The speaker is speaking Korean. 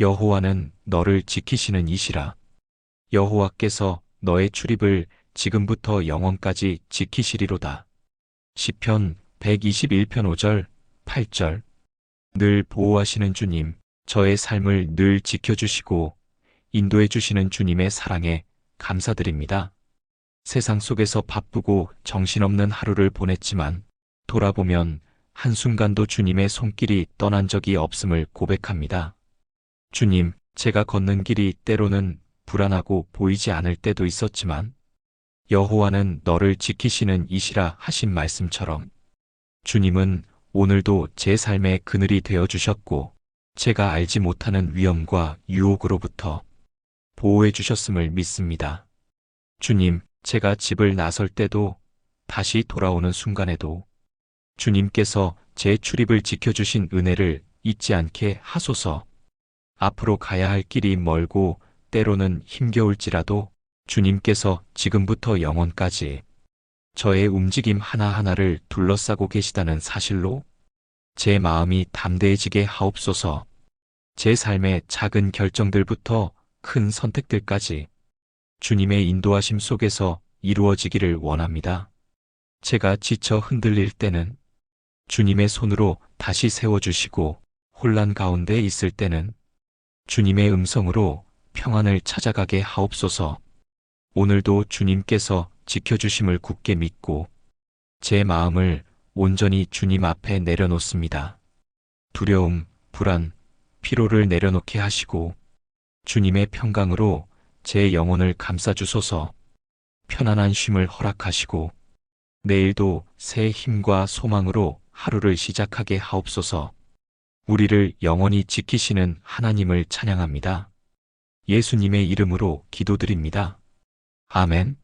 여호와는 너를 지키시는 이시라. 여호와께서 너의 출입을 지금부터 영원까지 지키시리로다. 시편 121편 5절, 8절. 늘 보호하시는 주님, 저의 삶을 늘 지켜주시고 인도해 주시는 주님의 사랑에 감사드립니다. 세상 속에서 바쁘고 정신없는 하루를 보냈지만 돌아보면 한순간도 주님의 손길이 떠난 적이 없음을 고백합니다. 주님, 제가 걷는 길이 때로는 불안하고 보이지 않을 때도 있었지만 여호와는 너를 지키시는 이시라 하신 말씀처럼 주님은 오늘도 제 삶의 그늘이 되어 주셨고 제가 알지 못하는 위험과 유혹으로부터 보호해 주셨음을 믿습니다. 주님, 제가 집을 나설 때도 다시 돌아오는 순간에도 주님께서 제 출입을 지켜주신 은혜를 잊지 않게 하소서. 앞으로 가야 할 길이 멀고 때로는 힘겨울지라도 주님께서 지금부터 영원까지 저의 움직임 하나하나를 둘러싸고 계시다는 사실로 제 마음이 담대해지게 하옵소서. 제 삶의 작은 결정들부터 큰 선택들까지 주님의 인도하심 속에서 이루어지기를 원합니다. 제가 지쳐 흔들릴 때는 주님의 손으로 다시 세워주시고 혼란 가운데 있을 때는 주님의 음성으로 평안을 찾아가게 하옵소서. 오늘도 주님께서 지켜주심을 굳게 믿고 제 마음을 온전히 주님 앞에 내려놓습니다. 두려움, 불안, 피로를 내려놓게 하시고 주님의 평강으로 제 영혼을 감싸주소서 편안한 쉼을 허락하시고 내일도 새 힘과 소망으로 하루를 시작하게 하옵소서 우리를 영원히 지키시는 하나님을 찬양합니다. 예수님의 이름으로 기도드립니다. 아멘.